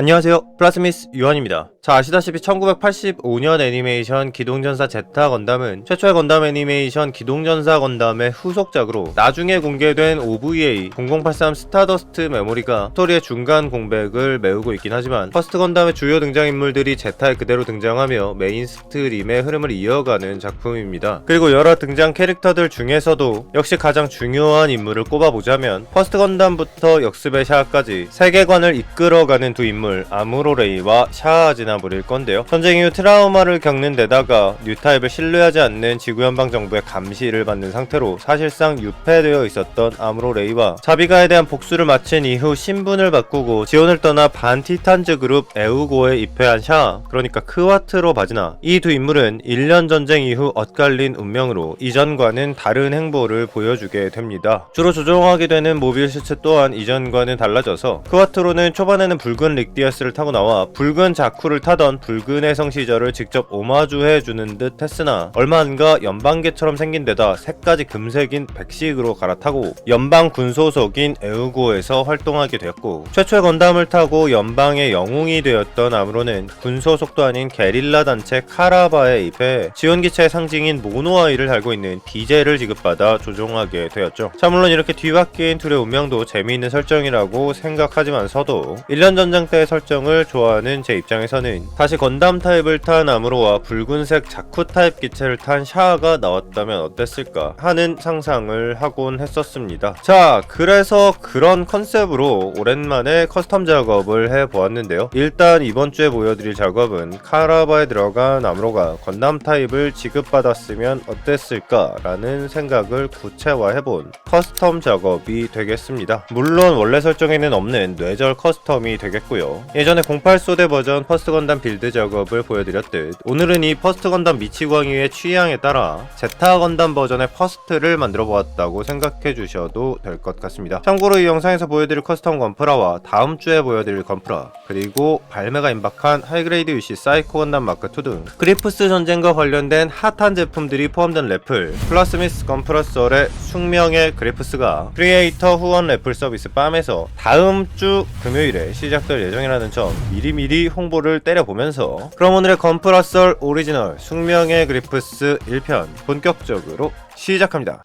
안녕하세요. 플라스미스 유한입니다. 자 아시다시피 1985년 애니메이션 기동전사 제타 건담은 최초의 건담 애니메이션 기동전사 건담의 후속작으로 나중에 공개된 OVA 0083 스타더스트 메모리가 스토리의 중간 공백을 메우고 있긴 하지만 퍼스트 건담의 주요 등장인물들이 제타에 그대로 등장하며 메인 스트림의 흐름을 이어가는 작품입니다. 그리고 여러 등장 캐릭터들 중에서도 역시 가장 중요한 인물을 꼽아보자면 퍼스트 건담부터 역습의 샤아까지 세계관을 이끌어가는 두 인물 아무로레이와 샤아지나브릴 건데요. 전쟁 이후 트라우마를 겪는 데다가 뉴타입을 신뢰하지 않는 지구연방 정부의 감시를 받는 상태로 사실상 유폐되어 있었던 아무로레이와 자비가에 대한 복수를 마친 이후 신분을 바꾸고 지원을 떠나 반티탄즈 그룹 에우고에 입회한 샤아 그러니까 크와트로 바지나 이 두 인물은 1년 전쟁 이후 엇갈린 운명으로 이전과는 다른 행보를 보여주게 됩니다. 주로 조종하게 되는 모빌 슈츠 또한 이전과는 달라져서 크와트로는 초반에는 붉은 릭디 아스를 타고 나와 붉은 자쿠를 타던 붉은 해성 시절을 직접 오마주해 주는 듯 했으나 얼마 안가 연방계처럼 생긴 데다 색까지 금색인 백식으로 갈아타고 연방 군소속인 에우고에서 활동하게 되었고 최초의 건담을 타고 연방의 영웅이 되었던 아무로는 군소속도 아닌 게릴라 단체 카라바에 입해 지원기체의 상징인 모노아이를 달고 있는 디젤을 지급받아 조종하게 되었죠. 자 물론 이렇게 뒤바뀐 둘의 운명도 재미있는 설정이라고 생각하지만서도 1년 전쟁 때의 설정을 좋아하는 제 입장에서는 다시 건담 타입을 탄 아무로와 붉은색 자쿠 타입 기체를 탄 샤아가 나왔다면 어땠을까 하는 상상을 하곤 했었습니다. 자 그래서 그런 컨셉으로 오랜만에 커스텀 작업을 해보았는데요. 일단 이번 주에 보여드릴 작업은 카라바에 들어간 아무로가 건담 타입을 지급받았으면 어땠을까라는 생각을 구체화해본 커스텀 작업이 되겠습니다. 물론 원래 설정에는 없는 뇌절 커스텀이 되겠고요. 예전에 08소대 버전 퍼스트 건담 빌드 작업을 보여드렸듯 오늘은 이 퍼스트 건담 미치광이의 취향에 따라 제타 건담 버전의 퍼스트를 만들어 보았다고 생각해 주셔도 될 것 같습니다. 참고로 이 영상에서 보여드릴 커스텀 건프라와 다음 주에 보여드릴 건프라 그리고 발매가 임박한 하이그레이드 UC 사이코 건담 마크2 등 크리프스 전쟁과 관련된 핫한 제품들이 포함된 래플 플러스미스 건프라썰의 숙명의 그리프스가 크리에이터 후원 래플 서비스 빰에서 다음 주 금요일에 시작될 예정 이라는 점 미리미리 홍보를 때려보면서 그럼 오늘의 건프라썰 오리지널 숙명의 그리프스 1편 본격적으로 시작합니다.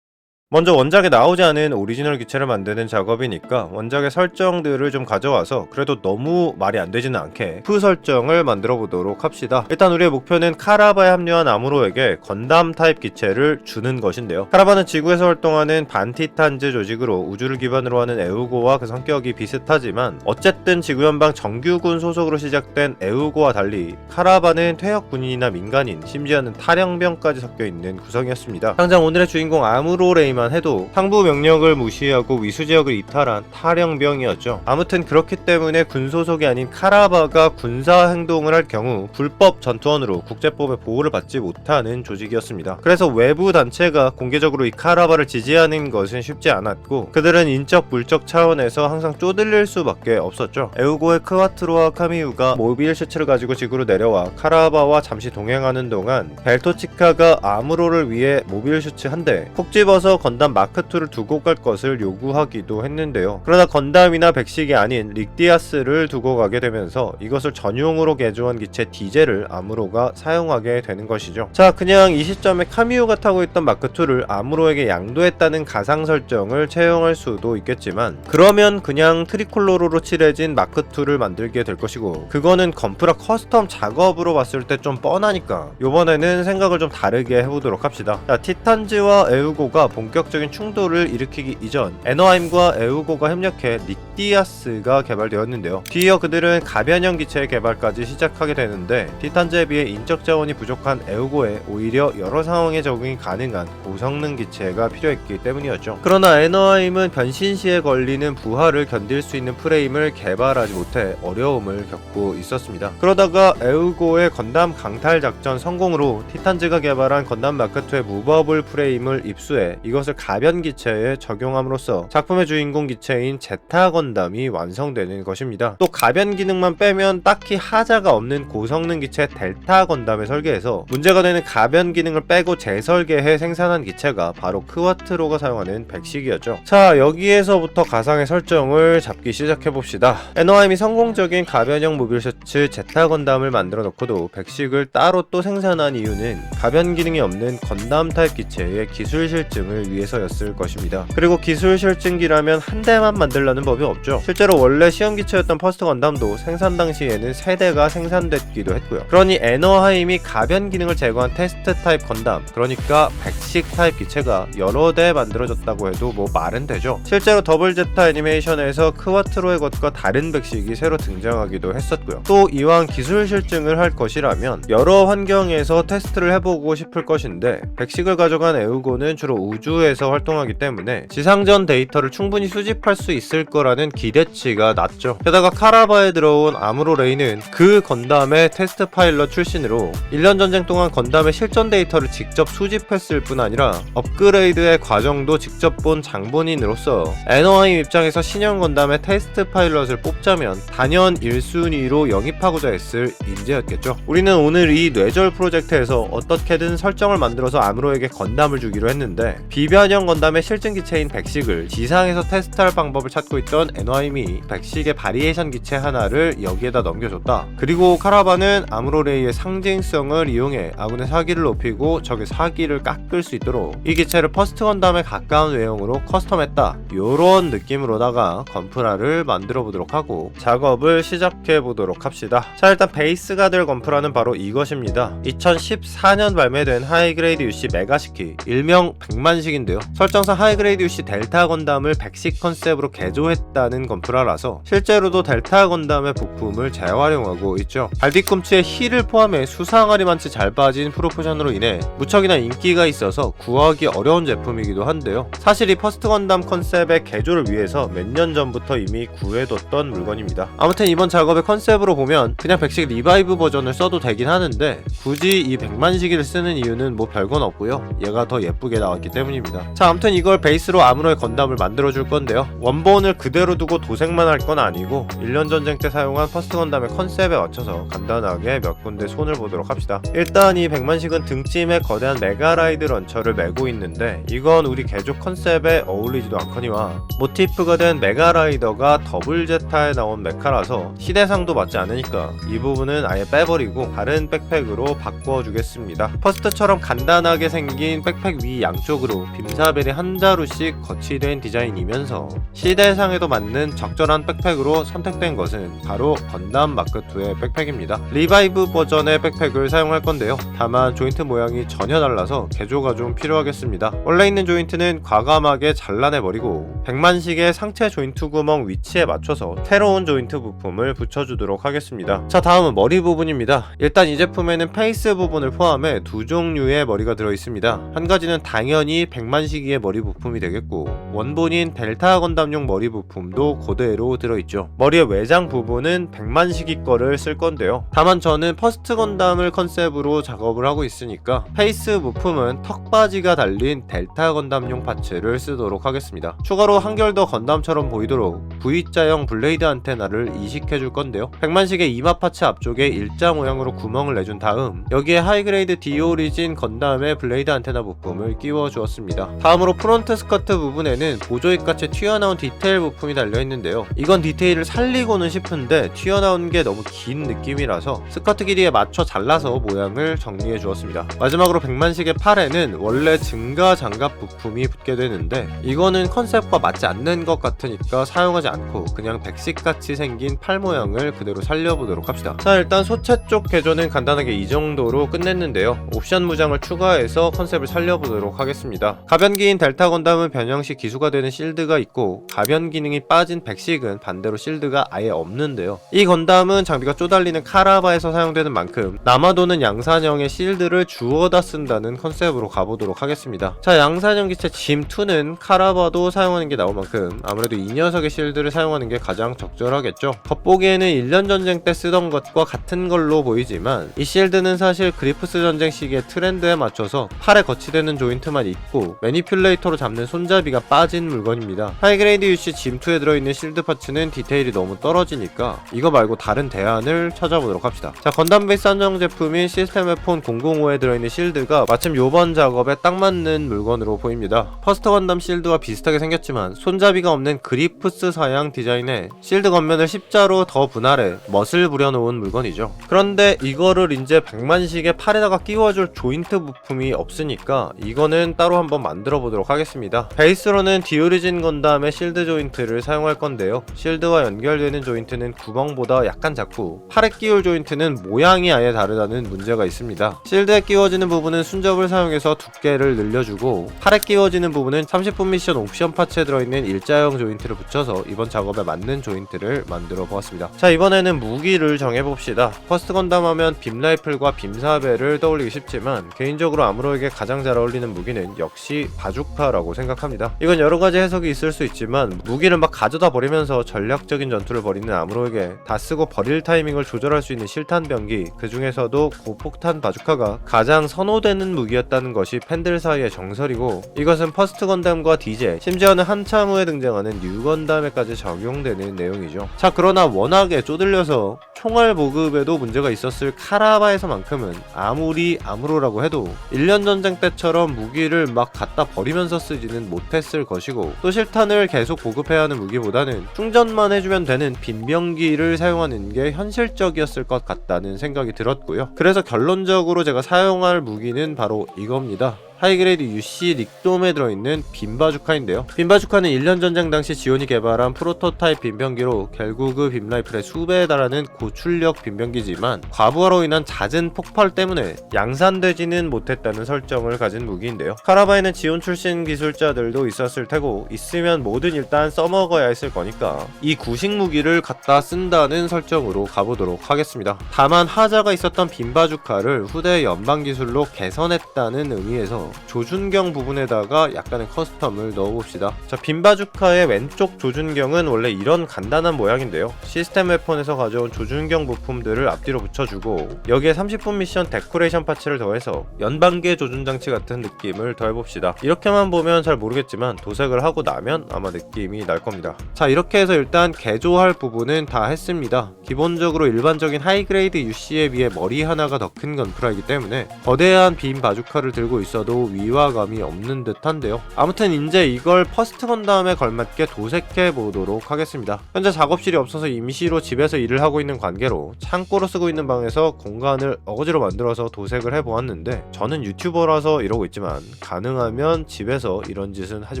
먼저 원작에 나오지 않은 오리지널 기체를 만드는 작업이니까 원작의 설정들을 좀 가져와서 그래도 너무 말이 안 되지는 않게 프 설정을 만들어 보도록 합시다. 일단 우리의 목표는 카라바에 합류한 아무로에게 건담 타입 기체를 주는 것인데요. 카라바는 지구에서 활동하는 반티탄즈 조직으로 우주를 기반으로 하는 에우고와 그 성격이 비슷하지만 어쨌든 지구연방 정규군 소속으로 시작된 에우고와 달리 카라바는 퇴역 군인이나 민간인 심지어는 탈영병까지 섞여 있는 구성이었습니다. 당장 오늘의 주인공 아무로 레 이만 해도 상부 명령을 무시하고 위수 지역을 이탈한 탈영병이었죠. 아무튼 그렇기 때문에 군 소속이 아닌 카라바가 군사 행동을 할 경우 불법 전투원으로 국제법의 보호를 받지 못하는 조직이었습니다. 그래서 외부 단체가 공개적으로 이 카라바를 지지하는 것은 쉽지 않았고 그들은 인적 물적 차원에서 항상 쪼들릴 수밖에 없었죠. 에우고의 크와트로와 카미우가 모빌 슈츠를 가지고 지구로 내려와 카라바와 잠시 동행하는 동안 벨토치카가 아무로를 위해 모빌 슈츠 한 대 콕 집어서 건담 마크2를 두고 갈 것을 요구하기도 했는데요. 그러나 건담이나 백식이 아닌 릭디아스를 두고 가게 되면서 이것을 전용으로 개조한 기체 디젤을 아무로가 사용하게 되는 것이죠. 자, 그냥 이 시점에 카미오가 타고 있던 마크2를 아무로에게 양도했다는 가상 설정을 채용할 수도 있겠지만 그러면 그냥 트리콜로로로 칠해진 마크2를 만들게 될 것이고 그거는 건프라 커스텀 작업으로 봤을 때 좀 뻔하니까 이번에는 생각을 좀 다르게 해보도록 합시다. 자, 티탄즈와 에우고가 본격 적인 충돌을 일으키기 이전 에너하임과 에우고가 협력해 닉디아스가 개발되었는데요. 뒤이어 그들은 가변형 기체의 개발까지 시작하게 되는데 티탄즈에 비해 인적 자원이 부족한 에우고에 오히려 여러 상황에 적응이 가능한 고성능 기체가 필요했기 때문이었죠. 그러나 에너하임은 변신 시에 걸리는 부하를 견딜 수 있는 프레임을 개발하지 못해 어려움을 겪고 있었습니다. 그러다가 에우고의 건담 강탈 작전 성공으로 티탄즈가 개발한 건담 마크2의 무버블 프레임을 입수해 이것을 이것을 가변 기체에 적용함으로써 작품의 주인공 기체인 제타 건담이 완성되는 것입니다. 또 가변 기능만 빼면 딱히 하자가 없는 고성능 기체 델타 건담을 설계해서 문제가 되는 가변 기능을 빼고 재설계해 생산한 기체가 바로 크와트로가 사용하는 백식이었죠. 자 여기에서부터 가상의 설정을 잡기 시작해 봅시다. 에너하임이 성공적인 가변형 모빌 셔츠 제타 건담을 만들어 놓고도 백식을 따로 또 생산한 이유는 가변 기능이 없는 건담 타입 기체의 기술 실증을 위해서였을 것입니다. 그리고 기술 실증기라면 한 대만 만들라는 법이 없죠. 실제로 원래 시험 기체였던 퍼스트 건담도 생산 당시에는 세 대가 생산됐기도 했고요. 그러니 에너하임이 가변 기능을 제거한 테스트 타입 건담, 그러니까 백식 타입 기체가 여러 대 만들어졌다고 해도 뭐 말은 되죠. 실제로 더블 제타 애니메이션에서 크와트로의 것과 다른 백식이 새로 등장하기도 했었고요. 또 이왕 기술 실증을 할 것이라면 여러 환경에서 테스트를 해보고 싶을 것인데 백식을 가져간 에우고는 주로 우주에 서 활동하기 때문에 지상전 데이터를 충분히 수집할 수 있을 거라는 기대치가 낮죠. 게다가 카라바에 들어온 아무로 레이는 그 건담의 테스트 파일럿 출신으로 1년 전쟁 동안 건담의 실전 데이터를 직접 수집했을 뿐 아니라 업그레이드의 과정도 직접 본 장본인으로서 에너하임 입장에서 신형 건담의 테스트 파일럿을 뽑자면 단연 1순위로 영입하고자 했을 인재였겠죠. 우리는 오늘 이 뇌절 프로젝트에서 어떻게든 설정을 만들어서 아무로에게 건담을 주기로 했는데 비변 형 건담의 실증 기체인 백식을 지상에서 테스트할 방법을 찾고 있던 에너하임이 백식의 바리에이션 기체 하나를 여기에다 넘겨줬다. 그리고 카라반은 아무로레이의 상징성을 이용해 아군의 사기를 높이고 적의 사기를 깎을 수 있도록 이 기체를 퍼스트 건담에 가까운 외형으로 커스텀했다. 요런 느낌으로다가 건프라를 만들어 보도록 하고 작업을 시작해 보도록 합시다. 자 일단 베이스가 될 건프라는 바로 이것입니다. 2014년 발매된 하이그레이드 UC 메가시키 일명 100만식인 데요. 설정상 하이그레이드 UC 델타 건담을 100식 컨셉으로 개조했다는 건프라라서 실제로도 델타 건담의 부품을 재활용하고 있죠. 발뒤꿈치에 힐을 포함해 수상하리만치 잘 빠진 프로포션으로 인해 무척이나 인기가 있어서 구하기 어려운 제품이기도 한데요. 사실 이 퍼스트 건담 컨셉의 개조를 위해서 몇 년 전부터 이미 구해뒀던 물건입니다. 아무튼 이번 작업의 컨셉으로 보면 그냥 백식 리바이브 버전을 써도 되긴 하는데 굳이 이 100만 시기를 쓰는 이유는 뭐 별건 없고요. 얘가 더 예쁘게 나왔기 때문입니다. 자 아무튼 이걸 베이스로 아무로의 건담을 만들어 줄 건데요. 원본을 그대로 두고 도색만 할 건 아니고 1년 전쟁 때 사용한 퍼스트 건담의 컨셉에 맞춰서 간단하게 몇 군데 손을 보도록 합시다. 일단 이 100만식은 등짐에 거대한 메가라이드 런처를 메고 있는데 이건 우리 개조 컨셉에 어울리지도 않거니와 모티프가 된 메가라이더가 더블 제타에 나온 메카라서 시대상도 맞지 않으니까 이 부분은 아예 빼버리고 다른 백팩으로 바꿔주겠습니다. 퍼스트처럼 간단하게 생긴 백팩 위 양쪽으로 빔사벨이 한 자루씩 거치된 디자인이면서 시대상에도 맞는 적절한 백팩으로 선택된 것은 바로 건담 마크2의 백팩입니다. 리바이브 버전의 백팩을 사용할 건데요. 다만 조인트 모양이 전혀 달라서 개조가 좀 필요하겠습니다. 원래 있는 조인트는 과감하게 잘라내버리고 100만식의 상체 조인트 구멍 위치에 맞춰서 새로운 조인트 부품을 붙여주도록 하겠습니다. 자 다음은 머리 부분입니다. 일단 이 제품에는 페이스 부분을 포함해 두 종류의 머리가 들어있습니다. 한 가지는 당연히 100 만식의 머리 부품이 되겠고 원본인 델타 건담용 머리 부품도 그대로 들어있죠. 머리의 외장 부분은 100만식이 거를 쓸 건데요. 다만 저는 퍼스트 건담을 컨셉으로 작업을 하고 있으니까 페이스 부품은 턱바지가 달린 델타 건담용 파츠를 쓰도록 하겠습니다. 추가로 한결 더 건담처럼 보이도록 V자형 블레이드 안테나를 이식해 줄 건데요. 100만식의 이마 파츠 앞쪽에 일자 모양으로 구멍을 내준 다음 여기에 하이그레이드 디오리진 건담의 블레이드 안테나 부품을 끼워 주었 습니다. 다음으로 프론트 스커트 부분에는 보조입같이 튀어나온 디테일 부품이 달려 있는데요. 이건 디테일을 살리고는 싶은데 튀어나온 게 너무 긴 느낌이라서 스커트 길이에 맞춰 잘라서 모양을 정리해 주었습니다. 마지막으로 100만식의 팔에는 원래 증가 장갑 부품이 붙게 되는데 이거는 컨셉과 맞지 않는 것 같으니까 사용하지 않고 그냥 백식같이 생긴 팔 모양을 그대로 살려보도록 합시다. 자 일단 소체 쪽 개조는 간단하게 이 정도로 끝냈는데요. 옵션 무장을 추가해서 컨셉을 살려보도록 하겠습니다. 가변기인 델타 건담은 변형 시 기수가 되는 실드가 있고 가변 기능이 빠진 백식은 반대로 실드가 아예 없는데요. 이 건담은 장비가 쪼달리는 카라바에서 사용되는 만큼 남아도는 양산형의 실드를 주워다 쓴다는 컨셉으로 가보도록 하겠습니다. 자 양산형 기체 짐2는 카라바도 사용하는 게 나올 만큼 아무래도 이 녀석의 실드를 사용하는 게 가장 적절하겠죠. 겉보기에는 1년 전쟁 때 쓰던 것과 같은 걸로 보이지만 이 실드는 사실 그리프스 전쟁 시기의 트렌드에 맞춰서 팔에 거치되는 조인트만 있고 있고 매니퓰레이터로 잡는 손잡이가 빠진 물건입니다. 하이그레이드 UC 짐2에 들어있는 실드 파츠는 디테일이 너무 떨어지니까 이거 말고 다른 대안을 찾아보도록 합시다. 자 건담 베이스 한정 제품인 시스템 웨폰 005에 들어있는 실드가 마침 요번 작업에 딱 맞는 물건으로 보입니다. 퍼스트 건담 실드와 비슷하게 생겼지만 손잡이가 없는 그리프스 사양 디자인에 실드 겉면을 십자로 더 분할해 멋을 부려놓은 물건이죠. 그런데 이거를 이제 백만식의 팔에다가 끼워줄 조인트 부품이 없으니까 이거는 따로 한번 만들어 보도록 하겠습니다. 베이스로는 디오리진 건담의 실드 조인트를 사용할 건데요. 실드와 연결되는 조인트는 구멍보다 약간 작고 팔에 끼울 조인트는 모양이 아예 다르다는 문제가 있습니다. 실드에 끼워지는 부분은 순접을 사용해서 두께를 늘려주고 팔에 끼워지는 부분은 30분 미션 옵션 파츠에 들어있는 일자형 조인트를 붙여서 이번 작업에 맞는 조인트를 만들어 보았습니다. 자 이번에는 무기를 정해봅시다. 퍼스트 건담 하면 빔 라이플과 빔 사벨을 떠올리기 쉽지만 개인적으로 아무로에게 가장 잘 어울리는 무기는 역시 바주카라고 생각합니다. 이건 여러 가지 해석이 있을 수 있지만 무기를 막 가져다 버리면서 전략적인 전투를 벌이는 아무로에게 다 쓰고 버릴 타이밍을 조절할 수 있는 실탄 병기 그 중에서도 고폭탄 바주카가 가장 선호되는 무기였다는 것이 팬들 사이의 정설이고 이것은 퍼스트 건담과 디제 심지어는 한참 후에 등장하는 뉴 건담에까지 적용되는 내용이죠. 자 그러나 워낙에 쪼들려서 총알 보급에도 문제가 있었을 카라바에서만큼은 아무리 아무로라고 해도 1년 전쟁 때처럼 무기를 막 갖다 버리면서 쓰지는 못했을 것이고 또 실탄을 계속 보급해야 하는 무기보다는 충전만 해주면 되는 빈병기를 사용하는 게 현실적이었을 것 같다는 생각이 들었고요. 그래서 결론적으로 제가 사용할 무기는 바로 이겁니다. 하이그레이드 UC 닉돔에 들어있는 빈바주카인데요. 빈바주카는 1년 전쟁 당시 지온이 개발한 프로토타입 빈병기로 결국 그 빈라이플의 수배에 달하는 고출력 빈병기지만 과부하로 인한 잦은 폭발 때문에 양산되지는 못했다는 설정을 가진 무기인데요. 카라바에는 지온 출신 기술자들도 있었을 테고 있으면 뭐든 일단 써먹어야 했을 거니까 이 구식 무기를 갖다 쓴다는 설정으로 가보도록 하겠습니다. 다만 하자가 있었던 빈바주카를 후대 연방 기술로 개선했다는 의미에서 조준경 부분에다가 약간의 커스텀을 넣어봅시다. 자, 빈바주카의 왼쪽 조준경은 원래 이런 간단한 모양인데요. 시스템 웨폰에서 가져온 조준경 부품들을 앞뒤로 붙여주고 여기에 30분 미션 데코레이션 파츠를 더해서 연방계 조준 장치 같은 느낌을 더해봅시다. 이렇게만 보면 잘 모르겠지만 도색을 하고 나면 아마 느낌이 날 겁니다. 자, 이렇게 해서 일단 개조할 부분은 다 했습니다. 기본적으로 일반적인 하이그레이드 UC에 비해 머리 하나가 더 큰 건프라이기 때문에 거대한 빈 바주카를 들고 있어도 위화감이 없는 듯한데요. 아무튼 이제 이걸 퍼스트 건담에 걸맞게 도색해 보도록 하겠습니다. 현재 작업실이 없어서 임시로 집에서 일을 하고 있는 관계로 창고로 쓰고 있는 방에서 공간을 어거지로 만들어서 도색을 해 보았는데 저는 유튜버라서 이러고 있지만 가능하면 집에서 이런 짓은 하지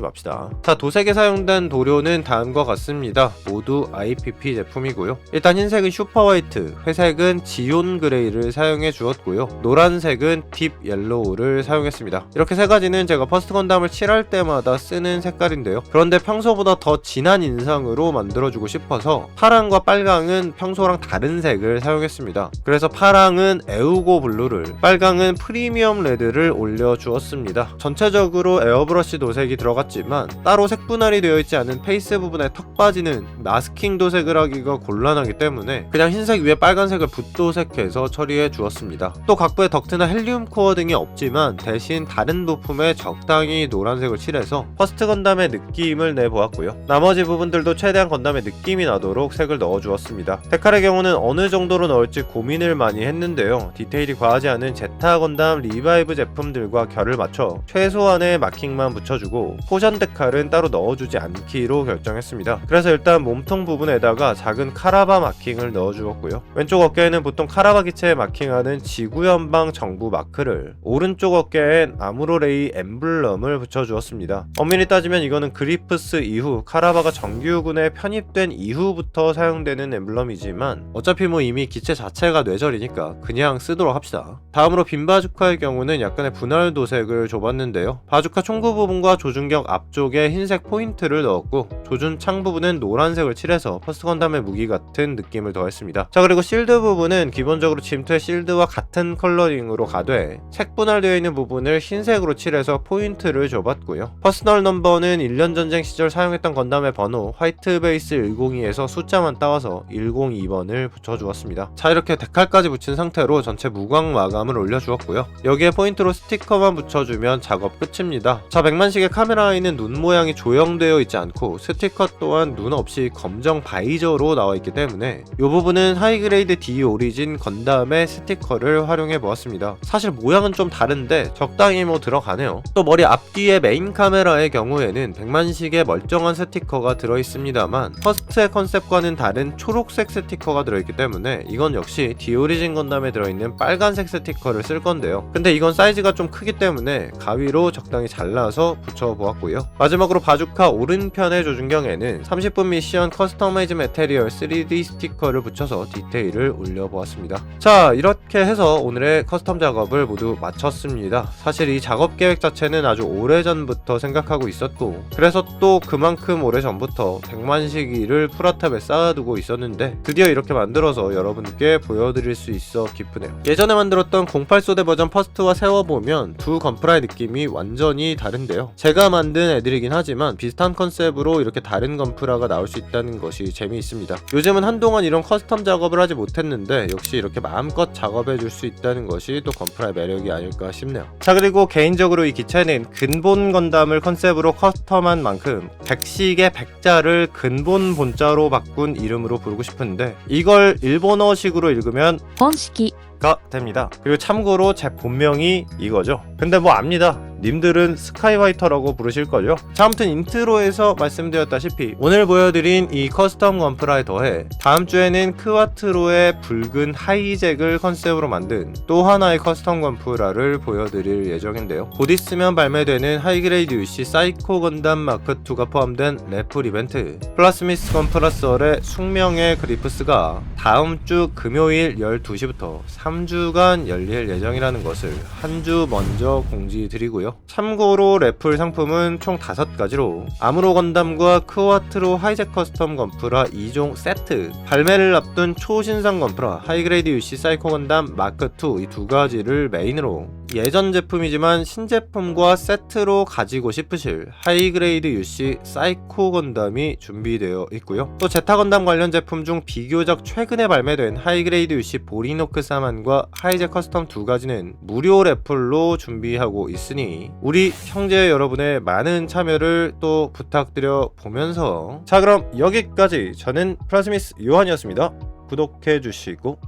맙시다. 자, 도색에 사용된 도료는 다음과 같습니다. 모두 IPP 제품이고요. 일단 흰색은 슈퍼 화이트, 회색은 지온 그레이를 사용해 주었고요. 노란색은 딥 옐로우를 사용했습니다. 이렇게 세 가지는 제가 퍼스트 건담을 칠할 때마다 쓰는 색깔인데요. 그런데 평소보다 더 진한 인상으로 만들어주고 싶어서 파랑과 빨강은 평소랑 다른 색을 사용했습니다. 그래서 파랑은 에우고 블루를, 빨강은 프리미엄 레드를 올려주었습니다. 전체적으로 에어브러쉬 도색이 들어갔지만 따로 색 분할이 되어 있지 않은 페이스 부분에 턱 빠지는 마스킹 도색을 하기가 곤란하기 때문에 그냥 흰색 위에 빨간색을 붓도색해서 처리해 주었습니다. 또 각부에 덕트나 헬리움 코어 등이 없지만 대신 다른 부품에 적당히 노란색을 칠해서 퍼스트 건담의 느낌을 내보았고요. 나머지 부분들도 최대한 건담의 느낌이 나도록 색을 넣어주었습니다. 데칼의 경우는 어느 정도로 넣을지 고민을 많이 했는데요. 디테일이 과하지 않은 제타 건담 리바이브 제품들과 결을 맞춰 최소한의 마킹만 붙여주고 포션 데칼은 따로 넣어주지 않기로 결정했습니다. 그래서 일단 몸통 부분에다가 작은 카라바 마킹을 넣어주었고요. 왼쪽 어깨에는 보통 카라바 기체에 마킹하는 지구연방 정부 마크를 오른쪽 어깨엔 아무로레이 엠블럼을 붙여주었습니다. 엄밀히 따지면 이거는 그리프스 이후 카라바가 정규군에 편입된 이후부터 사용되는 엠블럼이지만 어차피 뭐 이미 기체 자체가 뇌절이니까 그냥 쓰도록 합시다. 다음으로 빈 바주카의 경우는 약간의 분할 도색을 줘봤는데요. 바주카 총구 부분과 조준경 앞쪽에 흰색 포인트를 넣었고 조준 창 부분은 노란색을 칠해서 퍼스트 건담의 무기 같은 느낌을 더했습니다. 자 그리고 실드 부분은 기본적으로 짐투의 실드와 같은 컬러링으로 가되 색 분할되어 있는 부분을 흰 색으로 칠해서 포인트를 줘봤고요. 퍼스널 넘버는 1년 전쟁 시절 사용했던 건담의 번호 화이트 베이스 102에서 숫자만 따와서 102번을 붙여주었습니다. 자 이렇게 데칼까지 붙인 상태로 전체 무광 마감을 올려주었고요. 여기에 포인트로 스티커만 붙여주면 작업 끝입니다. 자 100만씩의 카메라에 있는 눈 모양이 조형되어 있지 않고 스티커 또한 눈 없이 검정 바이저로 나와 있기 때문에 이 부분은 하이그레이드 D 오리진 건담의 스티커를 활용해 보았습니다. 사실 모양은 좀 다른데 적당히 뭐 들어가네요. 또 머리 앞뒤의 메인 카메라의 경우에는 100만씩의 멀쩡한 스티커가 들어 있습니다만 퍼스트의 컨셉과는 다른 초록색 스티커가 들어있기 때문에 이건 역시 디오리진 건담에 들어있는 빨간색 스티커를 쓸 건데요. 근데 이건 사이즈가 좀 크기 때문에 가위로 적당히 잘라서 붙여보았고요. 마지막으로 바주카 오른편의 조준경에는 30분 미션 커스터마이즈 메테리얼 3D 스티커를 붙여서 디테일을 올려보았습니다. 자 이렇게 해서 오늘의 커스텀 작업을 모두 마쳤습니다. 사실 이 작업 계획 자체는 아주 오래전부터 생각하고 있었고 그래서 또 그만큼 오래전부터 100만 시기를 프라탑에 쌓아두고 있었는데 드디어 이렇게 만들어서 여러분께 보여드릴 수 있어 기쁘네요. 예전에 만들었던 08소대 버전 퍼스트와 세워보면 두 건프라의 느낌이 완전히 다른데요. 제가 만든 애들이긴 하지만 비슷한 컨셉으로 이렇게 다른 건프라가 나올 수 있다는 것이 재미있습니다. 요즘은 한동안 이런 커스텀 작업을 하지 못했는데 역시 이렇게 마음껏 작업해 줄 수 있다는 것이 또 건프라의 매력이 아닐까 싶네요. 자 그리고 개인적으로 이 기체는 근본 건담을 컨셉으로 커스텀한 만큼 백식의 백자를 근본 본자로 바꾼 이름으로 부르고 싶은데 이걸 일본어식으로 읽으면 本式가 됩니다. 그리고 참고로 제 본명이 이거죠. 근데 뭐 압니다. 님들은 스카이화이터라고 부르실걸요? 자, 아무튼 인트로에서 말씀드렸다시피 오늘 보여드린 이 커스텀 건프라에 더해 다음 주에는 크와트로의 붉은 하이잭을 컨셉으로 만든 또 하나의 커스텀 건프라를 보여드릴 예정인데요. 곧 있으면 발매되는 하이그레이드 UC 사이코 건담 마크2가 포함된 래플 이벤트 플라스미스 건프라설의 숙명의 그리프스가 다음 주 금요일 12시부터 3주간 열릴 예정이라는 것을 한 주 먼저 공지드리고요. 참고로 래플 상품은 총 5가지로 아무로 건담과 크와트로 하이잭 커스텀 건프라 2종 세트 발매를 앞둔 초신상 건프라 하이그레이드 UC 사이코 건담 마크2 이 두 가지를 메인으로 예전 제품이지만 신제품과 세트로 가지고 싶으실 하이그레이드 UC 사이코 건담이 준비되어 있고요. 또 제타 건담 관련 제품 중 비교적 최근에 발매된 하이그레이드 UC 보리노크 사만과 하이잭 커스텀 두 가지는 무료 래플로 준비하고 있으니 우리 형제 여러분의 많은 참여를 또 부탁드려 보면서 자 그럼 여기까지 저는 플라스미스 요한이었습니다. 구독해 주시고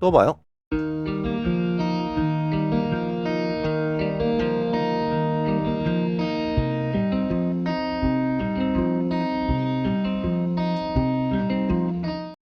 또 봐요.